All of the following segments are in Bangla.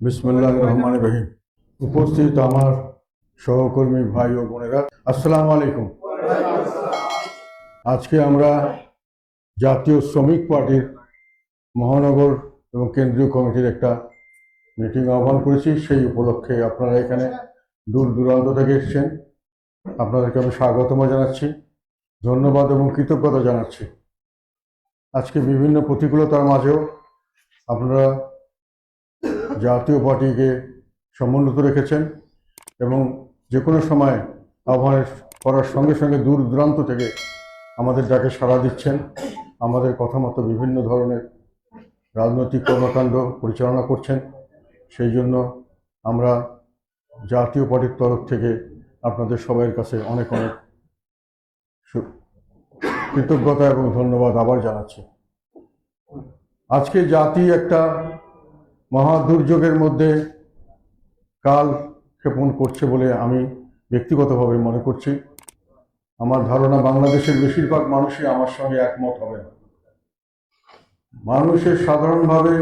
বিসমুল্লাহ রহমান রহিম। উপস্থিত আমার সহকর্মী ভাই ও বোনেরা, আসসালামু আলাইকুম। আজকে আমরা জাতীয় শ্রমিক পার্টির মহানগর এবং কেন্দ্রীয় কমিটির একটা মিটিং আহ্বান করেছি। সেই উপলক্ষে আপনারা এখানে দূর দূরান্ত থেকে এসেছেন। আপনাদেরকে আমি স্বাগতম জানাচ্ছি, ধন্যবাদ এবং কৃতজ্ঞতা জানাচ্ছি। আজকে বিভিন্ন প্রতিকূলতার মাঝেও আপনারা জাতীয় পার্টিকে সমুন্নত রেখেছেন এবং যে কোনো সময় আহ্বানের করার সঙ্গে সঙ্গে দূর দূরান্ত থেকে আমাদের ডাকে সাড়া দিচ্ছেন, আমাদের কথা মতো বিভিন্ন ধরনের রাজনৈতিক কর্মকাণ্ড পরিচালনা করছেন, সেই জন্য আমরা জাতীয় পার্টির তরফ থেকে আপনাদের সবাইয়ের কাছে অনেক অনেক কৃতজ্ঞতা এবং ধন্যবাদ আবার জানাচ্ছি। আজকে জাতি একটা মহা দুর্যোগের মধ্যে কাল ক্ষেপণ করছে বলে আমি ব্যক্তিগতভাবে মনে করছি। আমার ধারণা, বাংলাদেশের বেশিরভাগ মানুষই আমার সঙ্গে একমত হবে। না মানুষের সাধারণভাবে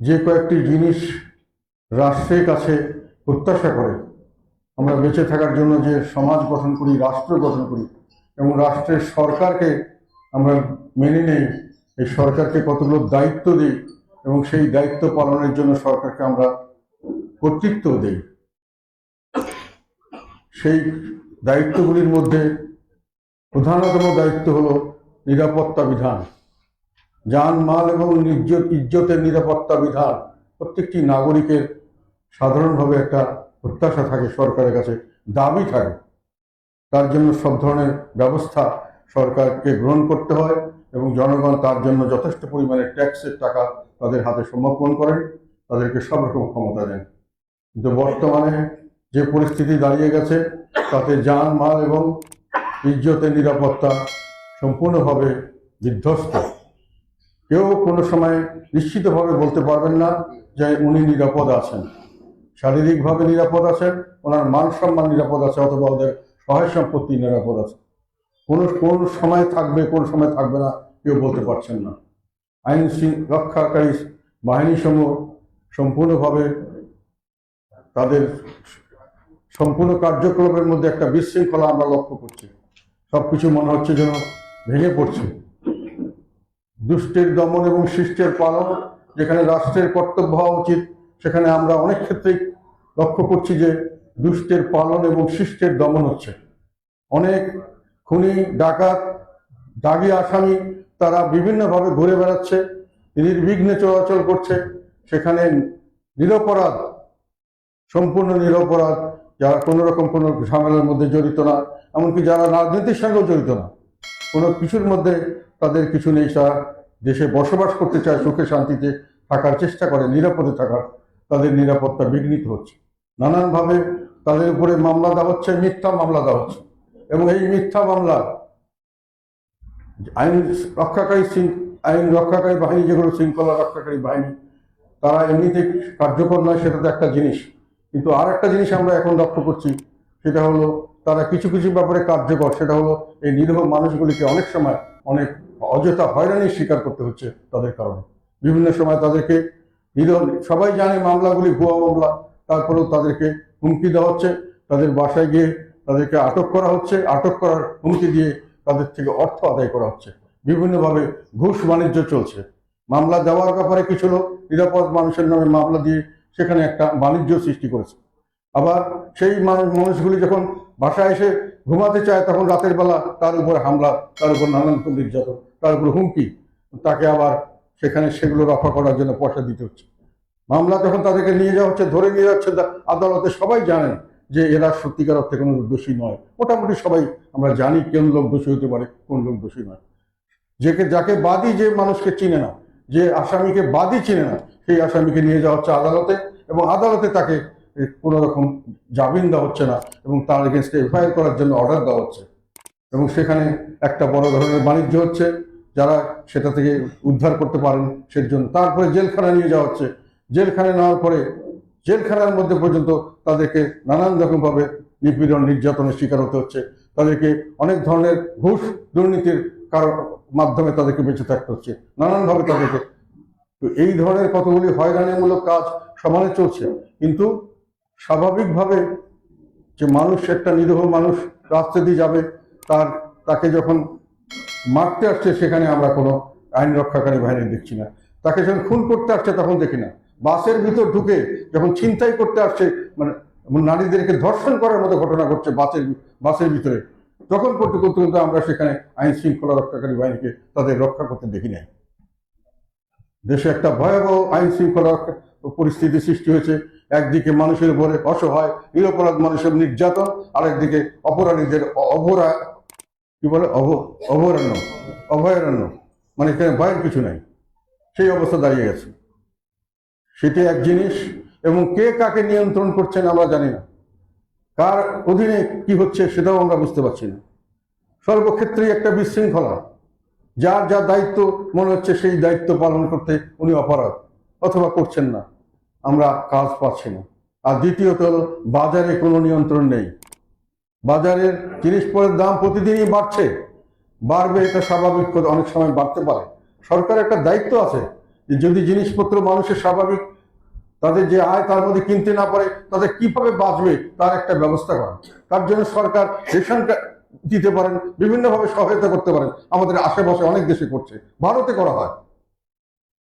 যে কয়েকটি জিনিস রাষ্ট্রের কাছে প্রত্যাশা করে, আমরা বেঁচে থাকার জন্য যে সমাজ গঠন করি, রাষ্ট্র গঠন করি, এবং রাষ্ট্রের সরকারকে আমরা মেনে নেই, এই সরকারকে কতগুলো দায়িত্ব দিই এবং সেই দায়িত্ব পালনের জন্য সরকারকে আমরা কর্তৃত্ব দিই। সেই দায়িত্বগুলির মধ্যে প্রধানতম দায়িত্ব হলো নিরাপত্তা বিধান। যান, মাল এবং ইজ্জত ইজ্জতের নিরাপত্তা বিধান প্রত্যেকটি নাগরিকের সাধারণভাবে একটা প্রত্যাশা থাকে, সরকারের কাছে দাবি থাকে। তার জন্য সব ধরনের ব্যবস্থা সরকারকে গ্রহণ করতে হয়। এবং জনগণ তার জন্য যথেষ্ট পরিমাণে ট্যাক্সের টাকা তাদের হাতে সমর্পণ করেন, তাদেরকে সব রকম ক্ষমতা দেন। কিন্তু বর্তমানে যে পরিস্থিতি দাঁড়িয়ে গেছে, তাতে যান মাল এবং ইজ্জতের নিরাপত্তা সম্পূর্ণভাবে বিধ্বস্ত। কেউ কোনো সময় নিশ্চিতভাবে বলতে পারবেন না যে উনি নিরাপদ আছেন। শারীরিকভাবে নিরাপদ আছেন, ওনার মান সম্মান নিরাপদ আছে, অথবা ওদের সহায় সম্পত্তি নিরাপদ আছে। কোন কোন সময় থাকবে, কোন সময় থাকবে না, কেউ বলতে পারছেন না। আইন রক্ষাকারী বাহিনীসমূহ সম্পূর্ণভাবে তাদের সম্পূর্ণ কার্যক্রমের মধ্যে একটা বিশৃঙ্খলা আমরা লক্ষ্য করছি। সব কিছু মনে হচ্ছে যেন ভেঙে পড়ছে। দুষ্টের দমন এবং শিষ্টের পালন, যেখানে রাষ্ট্রের কর্তব্য হওয়া উচিত, সেখানে আমরা অনেক ক্ষেত্রেই লক্ষ্য করছি যে দুষ্টের পালন এবং শিষ্টের দমন হচ্ছে। অনেক খুনি, ডাকাত, দাগি আসামি, তারা বিভিন্নভাবে ঘুরে বেড়াচ্ছে, নির্বিঘ্নে চলাচল করছে। সেখানে নিরপরাধ, সম্পূর্ণ নিরপরাধ, যারা কোনো রকম কোনো ঝামেলার মধ্যে জড়িত না, এমনকি যারা রাজনীতির সঙ্গেও জড়িত না। কোনো কিছুর মধ্যে তাদের কিছু নেই, তারা দেশে বসবাস করতে চায়, সুখে শান্তিতে থাকার চেষ্টা করে, নিরাপদে থাকার, তাদের নিরাপত্তা বিঘ্নিত হচ্ছে। নানানভাবে তাদের উপরে মামলা দেওয়া হচ্ছে, মিথ্যা মামলা দেওয়া হচ্ছে। এবং এই মিথ্যা মামলা, আইন রক্ষাকারী আইন রক্ষাকারী বাহিনী, যেগুলো শৃঙ্খলা রক্ষাকারী বাহিনী, তারা এমনিতে কার্যকর নয়, সেটা তো একটা জিনিস। কিন্তু আর একটা জিনিস আমরা এখন লক্ষ্য করছি, সেটা হলো তারা কিছু কিছু ব্যাপারে কার্যকর, সেটা হলো এই নিরীহ মানুষগুলিকে অনেক সময় অনেক অযথা হয়রানির শিকার করতে হচ্ছে তাদের কারণে। বিভিন্ন সময় তাদেরকে নিরীহ, সবাই জানে মামলাগুলি ভুয়া মামলা, তারপরেও তাদেরকে হুমকি দেওয়া হচ্ছে, তাদের বাসায় গিয়ে তাদেরকে আটক করা হচ্ছে। আটক করার হুমকি দিয়ে তাদের থেকে অর্থ আদায় করা হচ্ছে। বিভিন্নভাবে ঘুষ বাণিজ্য চলছে। মামলা দেওয়ার ব্যাপারে কিছু লোক নিরাপদ মানুষের নামে মামলা দিয়ে সেখানে একটা বাণিজ্য সৃষ্টি করেছে। আবার সেই মানুষ মানুষগুলি যখন বাসায় এসে ঘুমাতে চায়, তখন রাতের বেলা তার উপর হামলা, তার উপর নানান রকম নির্যাতন, তার উপর হুমকি, তাকে আবার সেখানে সেগুলো রক্ষা করার জন্য পয়সা দিতে হচ্ছে। মামলা যখন তাদেরকে নিয়ে যাওয়া হচ্ছে, ধরে নিয়ে যাচ্ছে আদালতে সবাই জানেন যে এরা সত্যিকার অর্থে কোনো দোষী নয়। মোটামুটি সবাই আমরা জানি কোন লোক দোষী হতে পারে, কোন লোক দোষী নয়। যেকে, যাকে বাদী যে মানুষকে চিনে না, যে আসামিকে বাদী চিনে না, সেই আসামিকে নিয়ে যাওয়া হচ্ছে আদালতে এবং আদালতে তাকে কোনো রকম জামিন দেওয়া হচ্ছে না এবং তার এগেনস্টে এফআইআর করার জন্য অর্ডার দেওয়া হচ্ছে। এবং সেখানে একটা বড় ধরনের বাণিজ্য হচ্ছে, যারা সেটা থেকে উদ্ধার করতে পারেন সেই জন্য তারপরে জেলখানা নিয়ে যাওয়া হচ্ছে। জেলখানায় নেওয়ার পরে জেলখানার মধ্যে পর্যন্ত তাদেরকে নানান রকমভাবে নিপীড়ন, নির্যাতনের শিকার হতে হচ্ছে। তাদেরকে অনেক ধরনের ঘুষ দুর্নীতির মাধ্যমে তাদেরকে বেঁচে থাকতে হচ্ছে। নানানভাবে তাদেরকে তো এই ধরনের কতগুলি হয়রানিমূলক কাজ সমানে চলছে। কিন্তু স্বাভাবিকভাবে যে মানুষ, একটা নিরীহ মানুষ রাস্তা দিয়ে যাবে, তার তাকে যখন মারতে আসছে, সেখানে আমরা কোনো আইন রক্ষাকারী বাহিনী দেখছি না। তাকে যখন খুন করতে আসছে, তখন দেখি না। বাসের ভিতর ঢুকে যখন ছিনতাই করতে আসছে মানে নারীদেরকে ধর্ষণ করার মতো ঘটনা ঘটছে বাসের বাসের ভিতরে, তখন করতে কিন্তু আমরা সেখানে আইন শৃঙ্খলা রক্ষাকারী বাহিনীকে তাদের রক্ষা করতে দেখি নাই। দেশে একটা ভয়াবহ আইন শৃঙ্খলা পরিস্থিতি সৃষ্টি হয়েছে। একদিকে মানুষের উপরে অসহায়, নিরপরাধ মানুষের নির্যাতন, আরেকদিকে অপরাধীদের অভরা কি বলে? অভ অভয়ারণ্য অভয়ারণ্য মানে এখানে ভয়ের কিছু নাই। সেই অবস্থা দাঁড়িয়ে গেছে। সেটি এক জিনিস। এবং কে কাকে নিয়ন্ত্রণ করছেন আমরা জানি না। কার অধীনে কি হচ্ছে সেটাও আমরা বুঝতে পারছি না। সর্বক্ষেত্রেই একটা বিশৃঙ্খলা। যার যা দায়িত্ব মনে হচ্ছে সেই দায়িত্ব পালন করতে উনি অপরাধ অথবা করছেন না। আমরা কাজ পাচ্ছি না। আর দ্বিতীয়ত বাজারে কোনো নিয়ন্ত্রণ নেই। বাজারের জিনিসপত্রের দাম প্রতিদিনই বাড়ছে। বাড়বে এটা স্বাভাবিক, অনেক সময় বাড়তে পারে। সরকার একটা দায়িত্ব আছে। যদি জিনিসপত্র মানুষের স্বাভাবিক তাদের যে আয় তার মধ্যে কিনতে না পারে, তাদের কীভাবে বাঁচবে তার একটা ব্যবস্থা করা। তার জন্য সরকার রেশন কা- দিতে পারেন, বিভিন্নভাবে সহায়তা করতে পারেন। আমাদের আশেপাশে অনেক দেশে করছে। ভারতে করা হয়।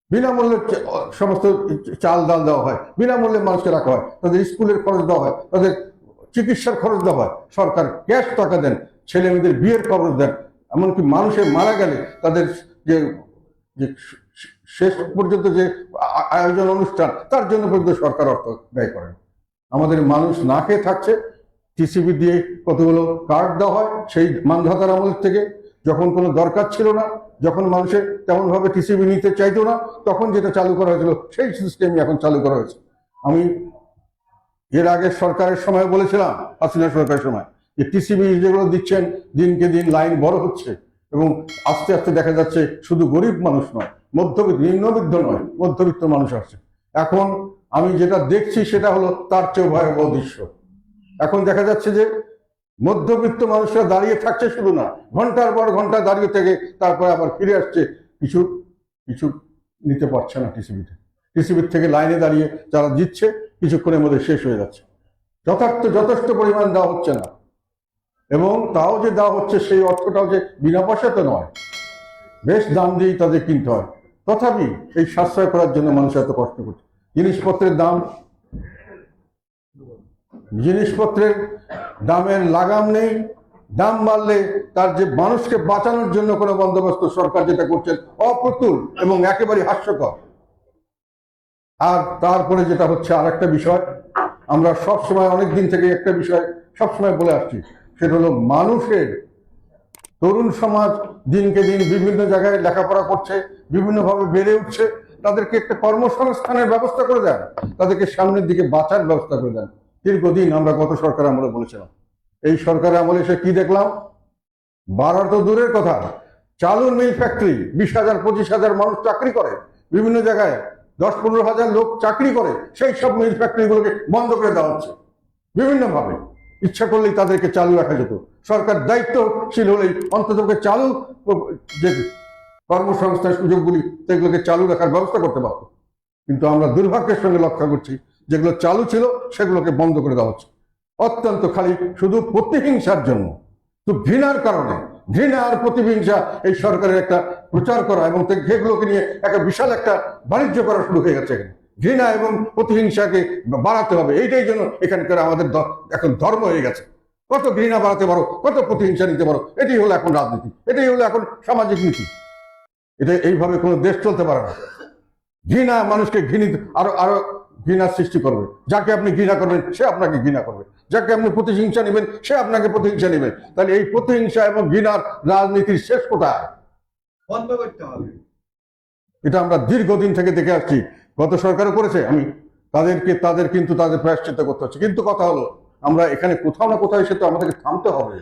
বিনামূল্যে সমস্ত চাল ডাল দেওয়া হয়। বিনামূল্যে মানুষকে রাখা হয়। তাদের স্কুলের খরচ দেওয়া হয়। তাদের চিকিৎসার খরচ দেওয়া হয়। সরকার ক্যাশ টাকা দেন। ছেলে মেয়েদের বিয়ের খরচ দেন। এমনকি মানুষের মারা গেলে তাদের যে শেষ পর্যন্ত যে আয়োজন অনুষ্ঠান, তার জন্য পর্যন্ত সরকার অর্থ ব্যয় করেন আমাদের মানুষ না খেয়ে থাকছে টিসিবি দিয়ে কতগুলো কার্ড দেওয়া হয়, সেই মানধাতার আমল থেকে যখন কোনো দরকার ছিল না, যখন মানুষের তেমনভাবে টিসিবি নিতে চাইতো না, তখন যেটা চালু করা হয়েছিল, সেই সিস্টেমই এখন চালু করা হয়েছে। আমি এর আগে সরকারের সময় বলেছিলাম, হাসিনা সরকারের সময়, যে টিসিবি যেগুলো দিচ্ছেন, দিনকে দিন লাইন বড় হচ্ছে এবং আস্তে আস্তে দেখা যাচ্ছে শুধু গরিব মানুষ নয় মধ্যবিত্ত, নিম্নবিত্ত নয়, মধ্যবিত্ত মানুষ আসছে এখন আমি যেটা দেখছি সেটা হলো তার চেয়েও ভয়াবহ দৃশ্য। এখন দেখা যাচ্ছে যে মধ্যবিত্ত মানুষরা দাঁড়িয়ে থাকছে শুধু না, ঘণ্টার পর ঘণ্টা দাঁড়িয়ে থেকে তারপরে আবার ফিরে আসছে, কিছু কিছু নিতে পারছে না টিসিবিতে। টিসিবির থেকে লাইনে দাঁড়িয়ে যারা দিচ্ছে কিছুক্ষণের মধ্যে শেষ হয়ে যাচ্ছে। যথার্থ, যথেষ্ট পরিমাণ দেওয়া হচ্ছে না। এবং তাও যে দেওয়া হচ্ছে, সেই অর্থটাও যে বিনা পয়সাতে নয়। বেশ দাম দিয়েই তাদের কিনতে হয়। তথাপি এই সাশ্রয় করার জন্য মানুষ এত কষ্ট করছে। জিনিসপত্রের দাম, জিনিসপত্রের দামের লাগাম নেই। দাম বাড়লে তার যে মানুষকে বাঁচানোর জন্য কোনো বন্দোবস্ত সরকার যেটা করছেন, অপ্রতুল এবং একেবারে হাস্যকর। আর তারপরে যেটা হচ্ছে আর একটা বিষয়, আমরা সব সময় অনেক দিন থেকে একটা বিষয় সব সময় বলে আসছি, সেটা হলো মানুষের তরুণ সমাজ দিনকে দিন বিভিন্ন জায়গায় লেখাপড়া করছে, বিভিন্নভাবে বেড়ে উঠছে। তাদেরকে একটা কর্মসংস্থানের ব্যবস্থা করে দেন। তাদেরকে সামনের দিকে বাঁচার ব্যবস্থা করে দেন। দীর্ঘদিন আমরা গত সরকার আমলে বলেছিলাম। এই সরকার আমলে এসে কি দেখলাম? বাড়ার তো দূরের কথা। চালুর মিল ফ্যাক্টরি, বিশ হাজার, পঁচিশ হাজার মানুষ চাকরি করে। বিভিন্ন জায়গায় দশ, পনেরো হাজার লোক চাকরি করে। সেই সব মিল ফ্যাক্টরিগুলোকে বন্ধ করে দেওয়া হচ্ছে। বিভিন্নভাবে। ইচ্ছা করলেই তাদেরকে চালু রাখা যেত। সরকার দায়িত্বশীল হলেই অন্তত চালু যে কর্মসংস্থান সুযোগগুলি, সেগুলোকে চালু রাখার ব্যবস্থা করতে পারত কিন্তু আমরা দুর্ভাগ্যের সঙ্গে লক্ষ্য করছি, যেগুলো চালু ছিল, সেগুলোকে বন্ধ করে দেওয়া হচ্ছে। অত্যন্ত খালি, শুধু প্রতিহিংসার জন্য। তো ঘৃণার কারণে, ঘৃণা আর প্রতিহিংসা এই সরকারের একটা প্রচার করা এবং সেগুলোকে নিয়ে একটা বিশাল একটা বাণিজ্য করা শুরু হয়ে গেছে এখানে। ঘৃণা এবং প্রতিহিংসাকে বাড়াতে হবে, এইটাই জন্য এখানকার আমাদের এখন ধর্ম হয়ে গেছে। কত ঘৃণা বাড়াতে পারো কত প্রতিহিংসা নিতে পারো এটাই হলো এখন রাজনীতি এটাই হলো এখন সামাজিক নীতি। এটা এইভাবে কোনো দেশ চলতে পারে না। ঘৃণা মানুষকে ঘৃণিত আরও আরও ঘৃণার সৃষ্টি করবে। যাকে আপনি ঘৃণা করবেন সে আপনাকে ঘৃণা করবে। যাকে আপনি প্রতিহিংসা নেবেন সে আপনাকে প্রতিহিংসা নেবে। তাহলে এই প্রতিহিংসা এবং ঘৃণার রাজনীতির শেষ কোথায়? বন্ধ করতে হবে। এটা আমরা দীর্ঘদিন থেকে দেখে আসছি। গত সরকারও করেছে আমি তাদেরকে তাদের কিন্তু তাদের প্রায়শ্চিত্ত করতে হচ্ছে। কিন্তু কথা হলো আমরা এখানে কোথাও না কোথাও এসে তো আমাদেরকে থামতে হবে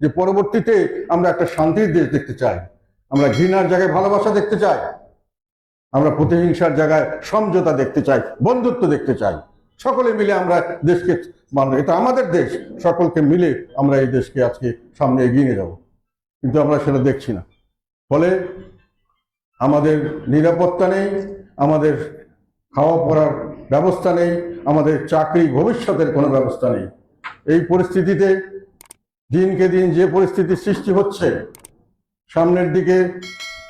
যে পরবর্তীতে আমরা একটা শান্তির দেশ দেখতে চাই। আমরা ঘৃণার জায়গায় ভালোবাসা দেখতে চাই। আমরা প্রতিহিংসার জায়গায় সমঝোতা দেখতে চাই, বন্ধুত্ব দেখতে চাই। সকলে মিলে আমরা দেশকে মানব এটা আমাদের দেশ, সকলকে মিলে আমরা এই দেশকে আজকে সামনে এগিয়ে নিয়ে যাব। কিন্তু আমরা সেটা দেখছি না। ফলে আমাদের নিরাপত্তা নেই, আমাদের খাওয়া পড়ার ব্যবস্থা নেই, আমাদের চাকরি ভবিষ্যতের কোনো ব্যবস্থা নেই। এই পরিস্থিতিতে দিনকে দিন যে পরিস্থিতির সৃষ্টি হচ্ছে, সামনের দিকে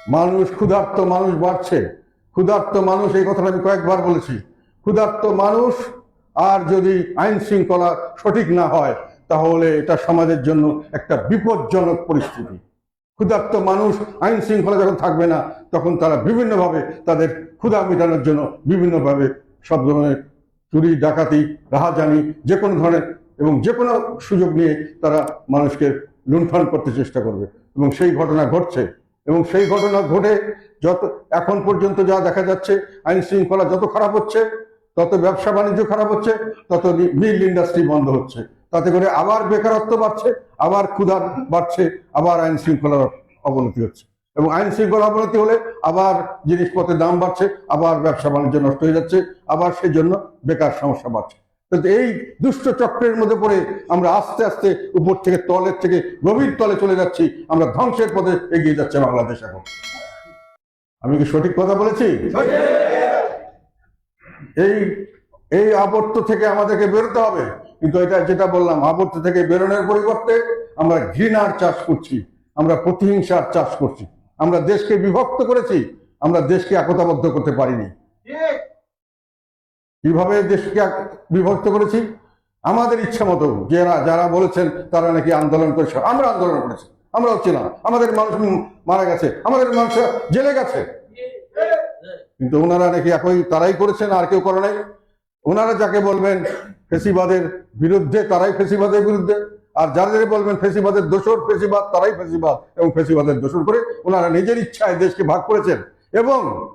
মানুষ, ক্ষুধার্ত মানুষ বাড়ছে। ক্ষুধার্ত মানুষ, এই কথাটা আমি কয়েকবার বলেছি। ক্ষুধার্ত মানুষ আর যদি আইন শৃঙ্খলা সঠিক না হয়, তাহলে এটা সমাজের জন্য একটা বিপজ্জনক পরিস্থিতি। ক্ষুধার্ত মানুষ আইন শৃঙ্খলা যখন থাকবে না, তখন তারা বিভিন্নভাবে তাদের ক্ষুধা মেটানোর জন্য বিভিন্নভাবে সব ধরনের চুরি, ডাকাতি, রাহাজানি যে কোনো ধরনের এবং যে কোনো সুযোগ নিয়ে তারা মানুষকে লুণ্ঠন করতে চেষ্টা করবে। এবং সেই ঘটনা ঘটছে। এবং সেই ঘটনা ঘটে যত, এখন পর্যন্ত যা দেখা যাচ্ছে, আইন শৃঙ্খলা যত খারাপ হচ্ছে, তত ব্যবসা বাণিজ্য খারাপ হচ্ছে, তত মিল ইন্ডাস্ট্রি বন্ধ হচ্ছে। তাতে করে আবার বেকারত্ব বাড়ছে, আবার ক্ষুধা বাড়ছে, আবার আইন শৃঙ্খলার অবনতি হচ্ছে। এবং আইন শৃঙ্খলা অবনতি হলে আবার জিনিসপত্রের দাম বাড়ছে, আবার ব্যবসা বাণিজ্য নষ্ট হয়ে যাচ্ছে, আবার সেই জন্য বেকার সমস্যা বাড়ছে। এই দুষ্ট চক্রের মধ্যে পড়ে আমরা আস্তে আস্তে উপর থেকে তলের থেকে গভীর তলে চলে যাচ্ছি। আমরা ধ্বংসের পথে এগিয়ে যাচ্ছে বাংলাদেশ এখন। আমি কি সঠিক কথা বলেছি? এই এই আবর্ত থেকে আমাদেরকে বেরোতে হবে। কিন্তু এটা যেটা বললাম, আবর্ত থেকে বেরোনোর পরিবর্তে আমরা ঘৃণার চাষ করছি। আমরা প্রতিহিংসার চাষ করছি। আমরা দেশকে বিভক্ত করেছি। আমরা দেশকে একতাবদ্ধ করতে পারিনি। কীভাবে দেশকে বিভক্ত করেছি? আমাদের ইচ্ছা মতো যারা যারা বলেছেন তারা নাকি আন্দোলন করেছে। আমরা আন্দোলন করেছি। আমরা আমরাও ছিলাম আমাদের মানুষ মারা গেছে। আমাদের মানুষ জেলে গেছে। কিন্তু ওনারা নাকি একই, তারাই করেছেন, আর কেউ করে নাই। ওনারা যাকে বলবেন ফেসিবাদের বিরুদ্ধে, তারাই ফেসিবাদের বিরুদ্ধে। আর যাদের বলবেন ফেসিবাদের দোষর, ফেসিবাদ, তারাই ফেসিবাদ। এবং ফেসিবাদের দোষর করে ওনারা নিজের ইচ্ছায় দেশকে ভাগ করেছেন। এবং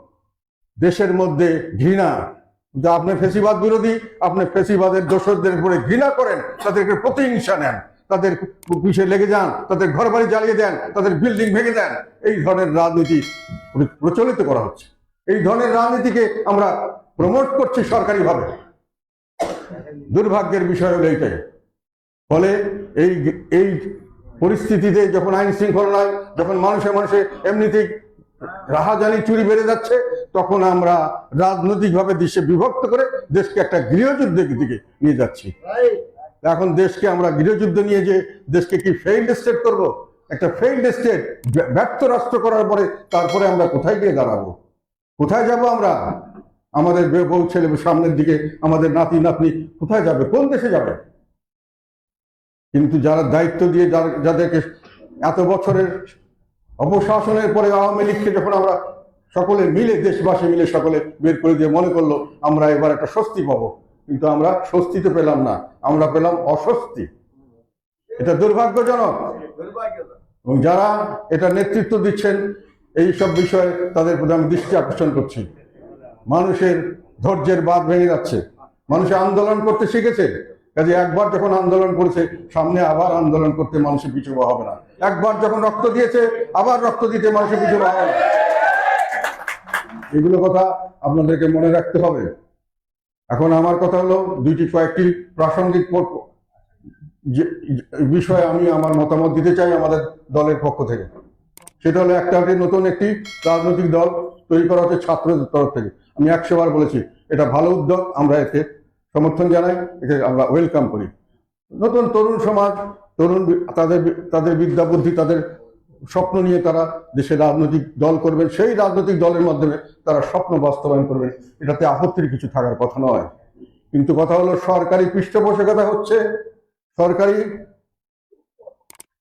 দেশের মধ্যে ঘৃণা যা আপনি ফেসিবাদ বিরোধী, আপনি ফেসিবাদের দোষরদের উপরে ঘৃণা করেন, তাদেরকে প্রতিহিংসা নেন, তাদের পিছিয়ে লেগে যান, তাদের ঘর বাড়ি জ্বালিয়ে দেন, তাদের বিল্ডিং ভেঙে দেন। এই ধরনের রাজনীতি প্রচলিত করা হচ্ছে। এই ধরনের রাজনীতিকে আমরা প্রমোট করছি সরকারিভাবে। দুর্ভাগ্যের বিষয় হলো এইটাই। ফলে এই এই পরিস্থিতিতে যখন আইন শৃঙ্খলা নয়, যখন মানুষে মানুষে এমনিতেই রাহাজানি চুরি বেড়ে যাচ্ছে, তখন আমরা রাজনৈতিকভাবে দেশে বিভক্ত করে দেশকে একটা গৃহযুদ্ধের দিকে নিয়ে যাচ্ছি। এখন দেশকে আমরা গৃহযুদ্ধ নিয়ে যে দেশকে কি ফেইল্ড স্টেট করব? একটা ফেইল্ড স্টেট ব্যর্থ রাষ্ট্র করার পরে তারপরে আমরা কোথায় গিয়ে দাঁড়াবো? কোথায় যাব আমরা? আমাদের বউ ছেলে সামনের দিকে, আমাদের নাতি নাতনি কোথায় যাবে? কোন দেশে যাবে? কিন্তু যারা দায়িত্ব দিয়ে যাদেরকে এত বছরের অপশাসনের পরে আওয়ামী লীগকে যখন আমরা সকলে মিলে, দেশবাসী মিলে সকলে বের করে দিয়ে মনে করল, আমরা এবার একটা স্বস্তি পাবো। কিন্তু আমরা স্বস্তি তো পেলাম না, আমরা পেলাম অস্বস্তি। এটা দুর্ভাগ্যজনক। এবং যারা এটা নেতৃত্ব দিচ্ছেন, এই সব বিষয়ে তাদের প্রতি আমি দৃষ্টি আকর্ষণ করছি। মানুষের ধৈর্যের বাদ ভেঙে যাচ্ছে। মানুষ আন্দোলন করতে শিখেছে। কাজে একবার যখন আন্দোলন করেছে, সামনে আবার আন্দোলন করতে মানুষের পিছু হবে না। একবার যখন রক্ত দিয়েছে, আবার রক্ত দিতে মানুষের পিছু হবে না। এগুলো কথা আপনাদেরকে মনে রাখতে হবে। এখন আমার কথা হলো, দুইটি কয়েকটি প্রাসঙ্গিক বিষয়ে আমি আমার মতামত দিতে চাই আমাদের দলের পক্ষ থেকে। সেটা হলো একটা নতুন একটি রাজনৈতিক দল তৈরি করা হচ্ছে ছাত্রদের তরফ থেকে। আমি একশো বার বলেছি, এটা ভালো উদ্যোগ, আমরা এতে সমর্থন জানাই, একে আমরা ওয়েলকাম করি। নতুন তরুণ সমাজ, তরুণ তাদের তাদের বিদ্যা বুদ্ধি, তাদের স্বপ্ন নিয়ে তারা দেশের রাজনৈতিক দল করবেন, সেই রাজনৈতিক দলের মাধ্যমে তারা স্বপ্ন বাস্তবায়ন করবেন। এটাতে আপত্তির কিছু থাকার কথা নয়। কিন্তু কথা হলো, সরকারি পৃষ্ঠপোষকতা হচ্ছে, সরকারি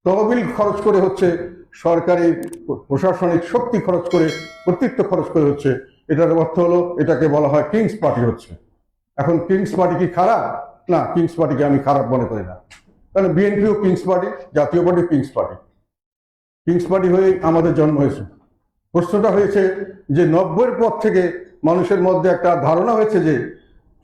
তহবিল খরচ করে হচ্ছে, সরকারি প্রশাসনিক শক্তি খরচ করে, কর্তৃত্ব খরচ করে হচ্ছে। এটার অর্থ হলো, এটাকে বলা হয় কিংস পার্টি হচ্ছে। এখন কিংস পার্টি কি খারাপ? না কিংস পার্টিকে আমি খারাপ মনে করি না। কারণ বিএনপিও kings party Jatiya party kings party kings party হয়ে আমাদের জন্ম হয়েছে। প্রশ্নটা হয়েছে যে নব্বইয়ের পর থেকে মানুষের মধ্যে একটা ধারণা হয়েছে যে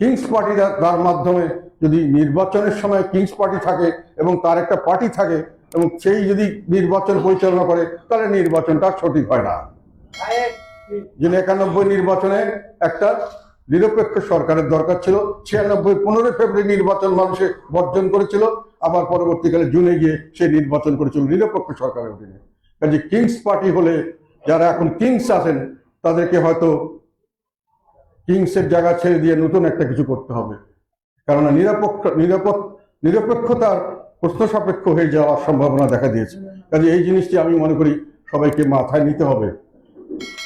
কিংস পার্টি তার মাধ্যমে যদি নির্বাচনের সময় কিংস পার্টি থাকে এবং তার একটা পার্টি থাকে এবং সেই যদি নির্বাচন পরিচালনা করে তাহলে নির্বাচনটা সঠিক হয় না। যে একানব্বই নির্বাচনে একটা নিরপেক্ষ সরকারের দরকার ছিল। ছিয়ানব্বই, পনেরোই ফেব্রুয়ারি নির্বাচন মানুষে বর্জন করেছিল। আবার পরবর্তীকালে জুনে গিয়ে সে নির্বাচন করেছিল নিরপেক্ষ সরকারের অধীনে। কাজে কিংস পার্টি হলে যারা এখন কিংস আছেন, তাদেরকে হয়তো কিংসের জায়গা ছেড়ে দিয়ে নতুন একটা কিছু করতে হবে। কেননা নিরপেক্ষ নিরাপদ নিরপেক্ষতার প্রশ্ন সাপেক্ষ হয়ে যাওয়ার সম্ভাবনা দেখা দিয়েছে। কাজে এই জিনিসটি আমি মনে করি সবাইকে মাথায় নিতে হবে।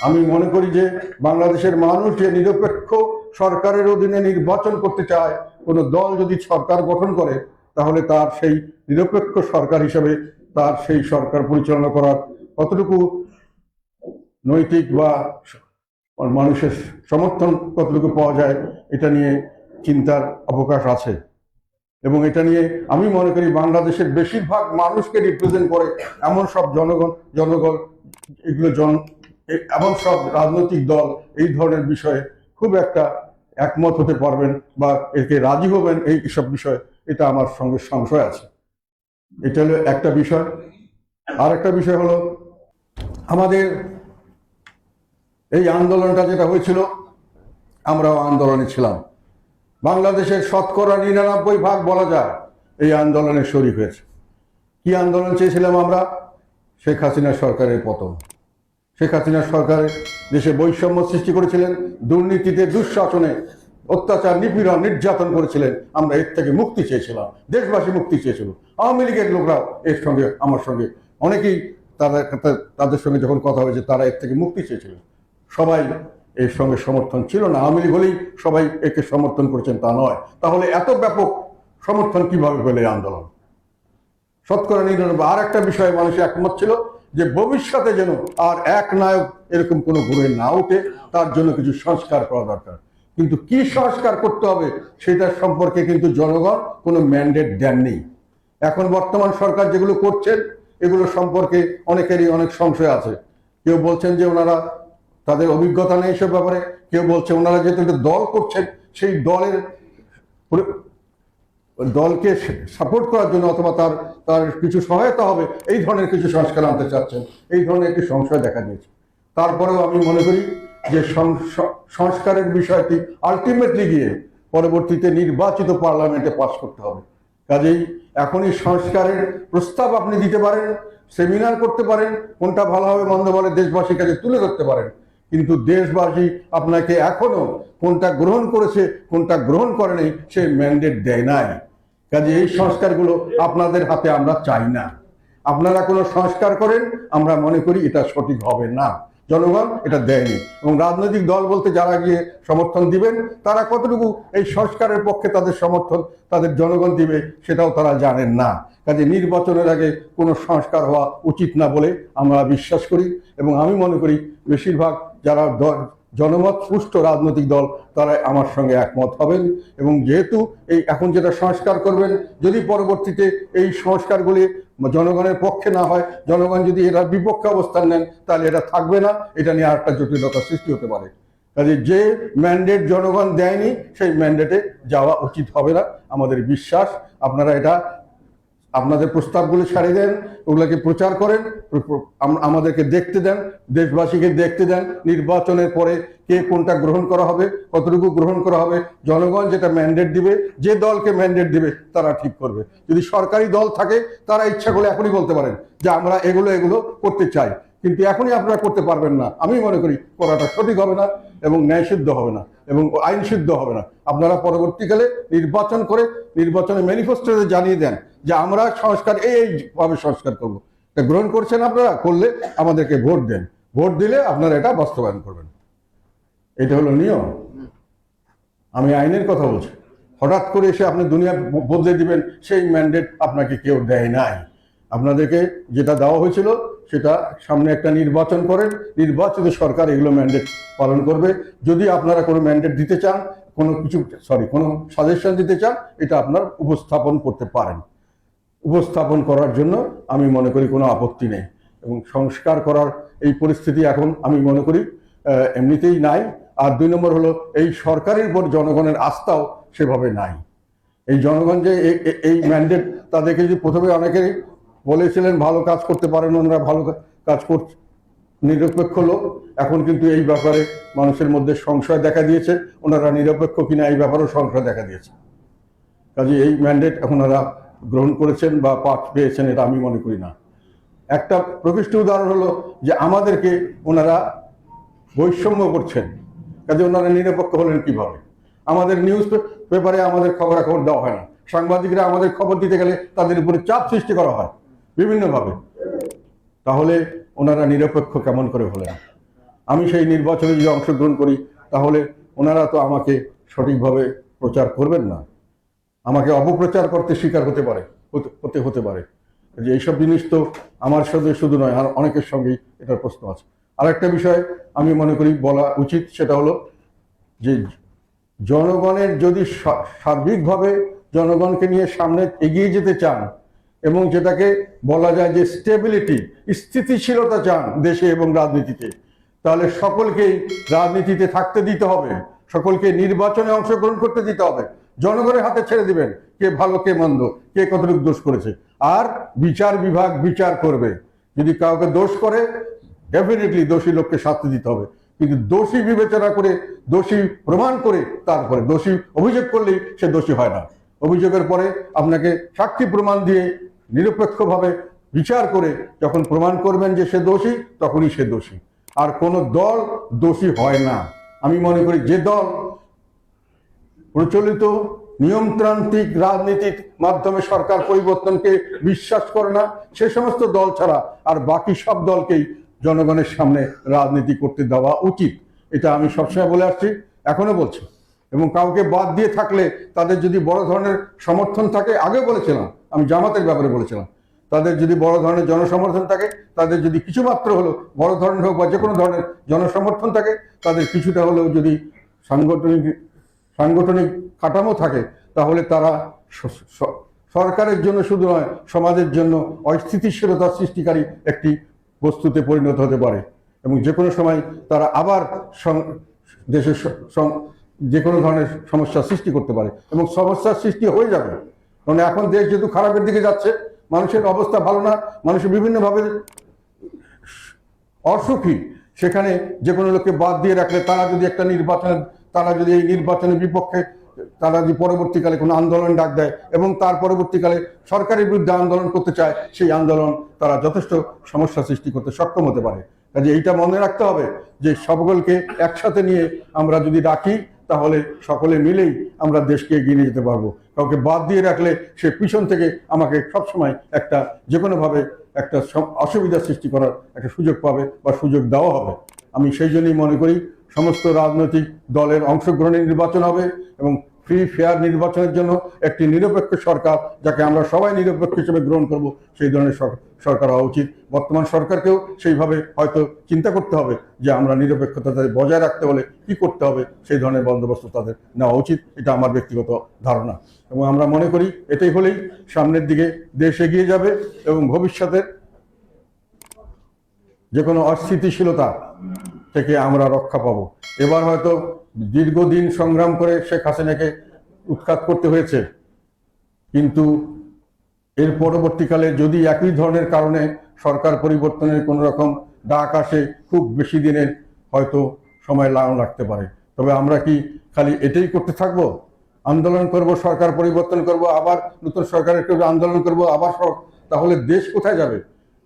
আমি মনে করি যে বাংলাদেশের মানুষ যে নিরপেক্ষ সরকারের অধীনে নির্বাচন করতে চায়, কোনো দল যদি সরকার গঠন করে, তাহলে তার সেই নিরপেক্ষ সরকার হিসেবে তার সেই সরকার পরিচালনা করার কতটুকু নৈতিক বা মানুষের সমর্থন কতটুকু পাওয়া যায়, এটা নিয়ে চিন্তার অবকাশ আছে। এবং এটা নিয়ে আমি মনে করি বাংলাদেশের বেশিরভাগ মানুষকে রিপ্রেজেন্ট করে এমন সব জনগণ জনগণ, এগুলো জন এমন সব রাজনৈতিক দল, এই ধরনের বিষয়ে খুব একটা একমত হতে পারবেন বা একে রাজি হবেন এই সব বিষয়ে, এটা আমার সঙ্গে সংশয় আছে। এটা হলো একটা বিষয়। আর একটা বিষয় হলো, আমাদের এই আন্দোলনটা যেটা হয়েছিল, আমরাও আন্দোলনে ছিলাম। বাংলাদেশের শতকরা নিরানব্বই ভাগ বলা যায় এই আন্দোলনে শরিক হয়েছে। কি আন্দোলন চেয়েছিলাম আমরা? শেখ হাসিনা সরকারের পতন। শেখ হাসিনা সরকারের দেশে বৈষম্য সৃষ্টি করেছিলেন, দুর্নীতিতে, দুঃশাসনে অত্যাচার, নিপীড়ন, নির্যাতন করেছিলেন। আমরা এর থেকে মুক্তি চেয়েছিলাম, দেশবাসী মুক্তি চেয়েছিল। আওয়ামী লীগের লোকরা এর সঙ্গে, আমার সঙ্গে, অনেকেই তাদের তাদের সঙ্গে যখন কথা হয়েছে, তারা এর থেকে মুক্তি চেয়েছিলেন। সবাই এর সঙ্গে সমর্থন ছিল না। আওয়ামী লীগ হলেই সবাই একে সমর্থন করেছেন, তা নয়। তাহলে এত ব্যাপক সমর্থন কীভাবে পেলে আন্দোলন? শতকরা নিরানব্বই আর একটা বিষয়ে মানুষের একমত ছিল যে ভবিষ্যতে যেন আর এক নায়ক এরকম কোনো ঘুরে না ওঠে, তার জন্য কিছু সংস্কার করা দরকার। কিন্তু কি সংস্কার করতে হবে সেটার সম্পর্কে কিন্তু জনগণ কোনো ম্যান্ডেট দেননি। এখন বর্তমান সরকার যেগুলো করছেন, এগুলো সম্পর্কে অনেকেরই অনেক সংশয় আছে। কেউ বলছেন যে ওনারা তাদের অভিজ্ঞতা নেই এসব ব্যাপারে, কেউ বলছে ওনারা যেহেতু একটা দল করছেন, সেই দলের দলকে সাপোর্ট করার জন্য অথবা তার তার কিছু সহায়তা হবে, এই ধরনের কিছু সংস্কার আনতে চাচ্ছেন, এই ধরনের একটি সংশয় দেখা দিয়েছে। তারপরেও আমি মনে করি যে সংস্কারের বিষয়টি আলটিমেটলি গিয়ে পরবর্তীতে নির্বাচিত পার্লামেন্টে পাস করতে হবে। কাজেই এখনই সংস্কারের প্রস্তাব আপনি দিতে পারেন সেমিনার করতে পারেন, কোনটা ভালো হবে মন্দ বলে দেশবাসীর কাছে তুলে ধরতে পারেন। কিন্তু দেশবাসী আপনাকে এখনও কোনটা গ্রহণ করেছে, কোনটা গ্রহণ করেনি সে ম্যান্ডেট দেয় নাই। কাজে এই সংস্কারগুলো আপনাদের হাতে আমরা চাই না। আপনারা কোনো সংস্কার করেন, আমরা মনে করি এটা সঠিক হবে না। জনগণ এটা দেয়নি। এবং রাজনৈতিক দল বলতে যারা গিয়ে সমর্থন দিবেন, তারা কতটুকু এই সংস্কারের পক্ষে তাদের সমর্থন তাদের জনগণ দিবে সেটাও তারা জানেন না। কাজে নির্বাচনের আগে কোনো সংস্কার হওয়া উচিত না বলে আমরা বিশ্বাস করি এবং আমি মনে করি বেশিরভাগ যারা জনমত, পুষ্ট রাজনৈতিক দল, তারা আমার সঙ্গে একমত হবেন। এবং যেহেতু এই এখন যেটা সংস্কার করবেন, যদি পরবর্তীতে এই সংস্কারগুলি জনগণের পক্ষে না হয়, জনগণ যদি এরা বিপক্ষে অবস্থান নেন, তাহলে এটা থাকবে না। এটা নিয়ে আরেকটা জটিলতা সৃষ্টি হতে পারে। কাজে যে ম্যান্ডেট জনগণ দেয়নি, সেই ম্যান্ডেটে যাওয়া উচিত হবে না। আমাদের বিশ্বাস, আপনারা এটা আপনাদের প্রস্তাবগুলি ছাড়ে দেন, ওগুলোকে প্রচার করেন আমাদেরকে দেখতে দেন, দেশবাসীকে দেখতে দেন, নির্বাচনের পরে কে কোনটা গ্রহণ করা হবে, কতটুকু গ্রহণ করা হবে, জনগণ যেটা ম্যান্ডেট দিবে, যে দলকে ম্যান্ডেট দিবে, তারা ঠিক করবে। যদি সরকারি দল থাকে, তারা ইচ্ছা করলে এখনই বলতে পারেন যে আমরা এগুলো এগুলো করতে চাই। কিন্তু এখনই আপনারা করতে পারবেন না। আমি মনে করি করাটা সঠিক হবে না এবং ন্যায়সিদ্ধ হবে না এবং আইন সিদ্ধ হবে না। আপনারা পরবর্তীকালে নির্বাচন করে নির্বাচনে ম্যানিফেস্টোতে জানিয়ে দেন যে আমরা সংস্কার এই এইভাবে সংস্কার করব। গ্রহণ করছেন আপনারা, করলে আমাদেরকে ভোট দেন। ভোট দিলে আপনারা এটা বাস্তবায়ন করবেন। এটা হলো নিয়ম। আমি আইনের কথা বলছি। হঠাৎ করে এসে আপনি দুনিয়া বদলে দিবেন, সেই ম্যান্ডেট আপনাকে কেউ দেয় নাই। আপনাদেরকে যেটা দেওয়া হয়েছিল সেটা সামনে একটা নির্বাচন করেন নির্বাচিত সরকার এগুলো ম্যান্ডেট পালন করবে। যদি আপনারা কোনো ম্যান্ডেট দিতে চান, কোনো কিছু সরি কোনো সাজেশন দিতে চান, এটা আপনার উপস্থাপন করতে পারেন। উপস্থাপন করার জন্য আমি মনে করি কোনো আপত্তি নেই। এবং সংস্কার করার এই পরিস্থিতি এখন আমি মনে করি এমনিতেই নাই। আর দুই নম্বর হলো, এই সরকারের উপর জনগণের আস্থাও সেভাবে নাই। এই জনগণ যে এই ম্যান্ডেট তাদেরকে যদি প্রথমে অনেকেই বলেছিলেন, ভালো কাজ করতে পারেন ওনারা, ভালো কাজ করছে নিরপেক্ষ লোক। এখন কিন্তু এই ব্যাপারে মানুষের মধ্যে সংশয় দেখা দিয়েছে। ওনারা নিরপেক্ষ কিনা এই ব্যাপারেও সংশয় দেখা দিয়েছে। কাজে এই ম্যান্ডেট ওনারা গ্রহণ করেছেন বা পাঠ পেয়েছেন এটা আমি মনে করি না। একটা প্রকৃষ্ট উদাহরণ হলো যে আমাদেরকে ওনারা বৈষম্য করছেন। কাজে ওনারা নিরপেক্ষ হলেন কীভাবে? আমাদের নিউজ পেপারে আমাদের খবরাখবর দেওয়া হয় না। সাংবাদিকরা আমাদের খবর দিতে গেলে তাদের উপরে চাপ সৃষ্টি করা হয়। বিভিন্নভাবে। তাহলে ওনারা নিরপেক্ষ কেমন করে হলেন? আমি সেই নির্বাচনে যদি অংশগ্রহণ করি, তাহলে ওনারা তো আমাকে সঠিকভাবে প্রচার করবেন না। আমাকে অপপ্রচার করতে স্বীকার হতে পারে, হতে- হতে পারে। যে এইসব জিনিস তো আমার সাথে শুধু নয়, আর অনেকের সঙ্গেই এটার প্রশ্ন আছে। আর একটা বিষয় আমি মনে করি বলা উচিত, সেটা হলো যে জনগণের যদি সার্বিকভাবে জনগণকে নিয়ে সামনে এগিয়ে যেতে চান এবং যেটাকে বলা যায় যে স্টেবিলিটি স্থিতিশীলতা চান দেশে এবং রাজনীতিতে। তাহলে সকলকেই রাজনীতিতে থাকতে দিতে হবে, সকলকে নির্বাচনে অংশগ্রহণ করতে দিতে হবে। জনগণের হাতে ছেড়ে দিবেন, কে ভালো, কে মন্দ, কে কতটুকু দোষ করেছে। আর বিচার বিভাগ বিচার করবে। যদি কাউকে দোষ করে ডেফিনেটলি দোষী লোককে শাস্তি দিতে হবে। কিন্তু দোষী বিবেচনা করে, দোষী প্রমাণ করে তারপরে, দোষী অভিযোগ করলেই সে দোষী হয় না। অভিযোগের পরে আপনাকে সাক্ষী প্রমাণ দিয়ে নিরপেক্ষভাবে বিচার করে যখন প্রমাণ করবেন যে সে দোষী, তখনই সে দোষী। আর কোনো দল দোষী হয় না। আমি মনে করি যে দল প্রচলিত নিয়মতান্ত্রিক রাজনীতির মাধ্যমে সরকার পরিবর্তনকে বিশ্বাস করে না, সে সমস্ত দল ছাড়া আর বাকি সব দলকেই জনগণের সামনে রাজনীতি করতে দেওয়া উচিত। এটা আমি সবসময় বলে আসছি, এখনও বলছি। এবং কাউকে বাদ দিয়ে থাকলে তাদের যদি বড় ধরনের সমর্থন থাকে, আগেও বলেছিলাম, আমি জামাতের ব্যাপারে বলেছিলাম, তাদের যদি বড় ধরনের জনসমর্থন থাকে, তাদের যদি কিছু মাত্র হলো বড় ধরনের হোক বা যে কোনো ধরনের জনসমর্থন থাকে, তাদের কিছুটা হলেও যদি সাংগঠনিক সাংগঠনিক কাঠামো থাকে, তাহলে তারা সরকারের জন্য শুধু নয়, সমাজের জন্য অস্থিতিশীলতা সৃষ্টিকারী একটি বস্তুতে পরিণত হতে পারে। এবং যে কোনো সময় তারা আবার দেশের যে কোনো ধরনের সমস্যার সৃষ্টি করতে পারে এবং সমস্যার সৃষ্টি হয়ে যাবে। কারণ এখন দেশ যেহেতু খারাপের দিকে যাচ্ছে, মানুষের অবস্থা ভালো না, মানুষের বিভিন্নভাবে অসুখী, সেখানে যে কোনো লোককে বাদ দিয়ে রাখলে তারা যদি একটা নির্বাচনের, তারা যদি এই নির্বাচনের বিপক্ষে, তারা যদি পরবর্তীকালে কোনো আন্দোলন ডাক দেয় এবং তার পরবর্তীকালে সরকারের বিরুদ্ধে আন্দোলন করতে চায়, সেই আন্দোলন তারা যথেষ্ট সমস্যা সৃষ্টি করতে সক্ষম হতে পারে। কাজে এইটা মনে রাখতে হবে যে সকলকে একসাথে নিয়ে আমরা যদি রাখি তাহলে সকলে মিলেই আমরা দেশকে এগিয়ে নিয়ে যেতে পারব। কাউকে বাদ দিয়ে রাখলে সে পিছন থেকে আমাকে সবসময় একটা যে কোনোভাবে একটা অসুবিধা সৃষ্টি করার একটা সুযোগ পাবে বা সুযোগ দেওয়া হবে। আমি সেই জন্যই মনে করি, সমস্ত রাজনৈতিক দলের অংশগ্রহণে নির্বাচন হবে এবং ফ্রি ফেয়ার নির্বাচনের জন্য একটি নিরপেক্ষ সরকার, যাকে আমরা সবাই নিরপেক্ষ হিসেবে গ্রহণ করব, সেই ধরনের সর- সরকার হওয়া উচিত। বর্তমান সরকারকেও সেইভাবে হয়তো চিন্তা করতে হবে যে আমরা নিরপেক্ষতা তাদের বজায় রাখতে হলে কি করতে হবে, সেই ধরনের বন্দোবস্ত তাদের নেওয়া উচিত। এটা আমার ব্যক্তিগত ধারণা। এবং আমরা মনে করি এটাই হলেই সামনের দিকে দেশ এগিয়ে যাবে এবং ভবিষ্যতের যে কোনো অস্থিতিশীলতা থেকে আমরা রক্ষা পাবো। এবার হয়তো দীর্ঘদিন সংগ্রাম করে শেখ হাসিনাকে উৎখাত করতে হয়েছে। কিন্তু এর পরবর্তীকালে যদি একই ধরনের কারণে সরকার পরিবর্তনের কোনো রকম ডাক আসে, খুব বেশি দিনের হয়তো সময় লাগানো লাগতে পারে। তবে আমরা কি খালি এটাই করতে থাকব? আন্দোলন করব, সরকার পরিবর্তন করব, আবার নতুন সরকারের কেউ আন্দোলন করব, আবার তাহলে দেশ কোথায় যাবে?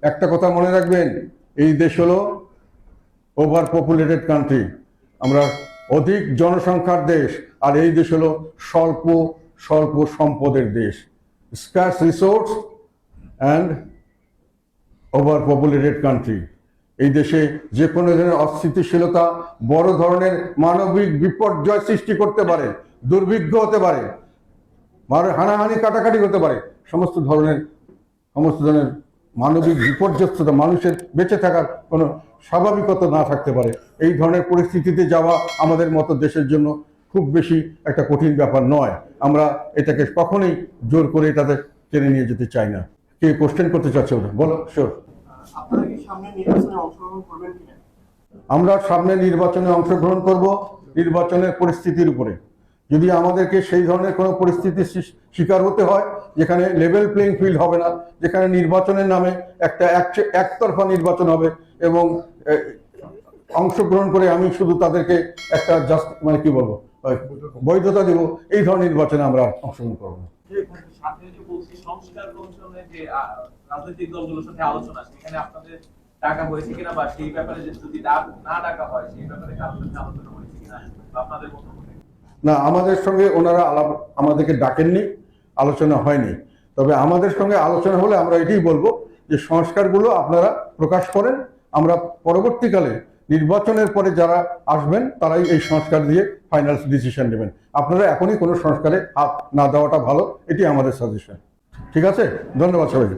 একটা কথা মনে রাখবেন, এই দেশ হলো ওভার পপুলেটেড কান্ট্রি আমরা অধিক জনসংখ্যার দেশ, আর এই দেশ হলো স্বল্প স্বল্প সম্পদের দেশ। Scarce resource and overpopulated country এই দেশে যে কোনো ধরনের অস্থিতিশীলতা বড় ধরনের মানবিক বিপর্যয় সৃষ্টি করতে পারে, দুর্ভিক্ষ হতে পারে হানাহানি, কাটাকাটি হতে পারে, সমস্ত ধরনের সমস্ত ধরনের মানবিক বিপর্যস্ততা মানুষের বেঁচে থাকার কোনো স্বাভাবিকতা না থাকতে পারে। এই ধরনের পরিস্থিতিতে যাওয়া আমাদের মতো দেশের জন্য খুব বেশি একটা কঠিন ব্যাপার নয়। আমরা এটাকে কখনোই জোর করে এটাতে টেনে নিয়ে যেতে চাই না। কে কোশ্চেন করতে চাচ্ছে ওটা? বলো শিওর আমরা সামনে নির্বাচনে অংশগ্রহণ করব নির্বাচনের পরিস্থিতির উপরে। যদি আমাদেরকে সেই ধরনের কোনো পরিস্থিতির শিকার হতে হয়, যেখানে লেভেল প্লেইং ফিল্ড হবে না, যেখানে নির্বাচনের নামে একটা একতরফা নির্বাচন হবে এবং অংশগ্রহণ করে আমি শুধু তাদেরকে একটা জাস্ট মানে কি বলব বৈধতা দেব, এই ধরনের নির্বাচনে আমরা অংশগ্রহণ করব না। আপনাদের হয়েছে কিনা বা সেই ব্যাপারে যদি না হয়, সেই ব্যাপারে আলোচনা হয়েছে কিনা, আপনাদের? না, আমাদের সঙ্গে ওনারা আলাপ আমাদেরকে ডাকেননি, আলোচনা হয়নি। তবে আমাদের সঙ্গে আলোচনা হলে আমরা এটাই বলব যে সংস্কারগুলো আপনারা প্রকাশ করেন, আমরা পরবর্তীকালে নির্বাচনের পরে যারা আসবেন তারাই এই সংস্কার দিয়ে ফাইনাল ডিসিশন নেবেন। আপনারা এখনই কোনো সংস্কারে হাত না দেওয়াটা ভালো, এটি আমাদের সাজেশন ঠিক আছে? ধন্যবাদ সবাইকে।